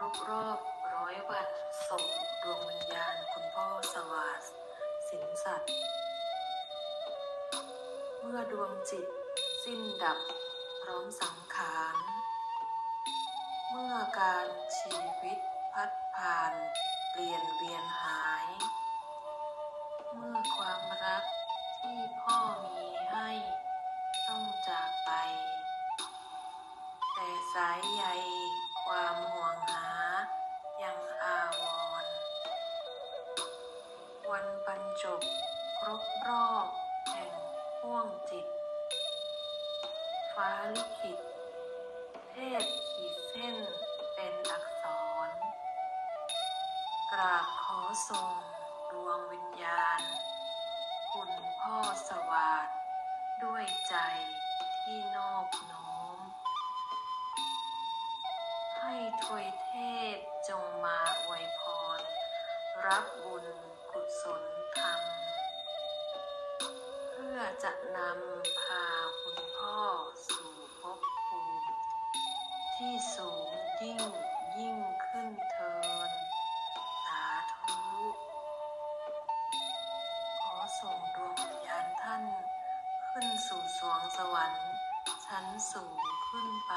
รบรอบร้อยวันส่งดวงวิญญาณคุณพ่อสวาสสินสัตว์ เมื่อดวงจิตสิ้นดับพร้อมสังขาร เมื่อการชีวิตพัดผ่านเปลี่ยนเวียนหาย เมื่อความรักที่พ่อมีให้ต้องจากไป แต่สายใย ความห่วงหายังอาวร วันบรรจบครบรอบแห่งห่วงจิต ฟ้าลิขิต เทพขีดเส้นเป็นอักษร กราบขอทรงดวงวิญญาณ คุณพ่อสวาสดด้วยใจที่นอบน้อม ให้ทวยเทพจงมาอวยพร รับบุญกุศลธรรม เพื่อจะนำพาคุณพ่อสู่ภพภูมิที่สูงยิ่งยิ่งขึ้นเทินสาธุขอส่งดวงวิญญาณท่านขึ้นสู่สวงสวรรค์ชั้นสูงขึ้นไป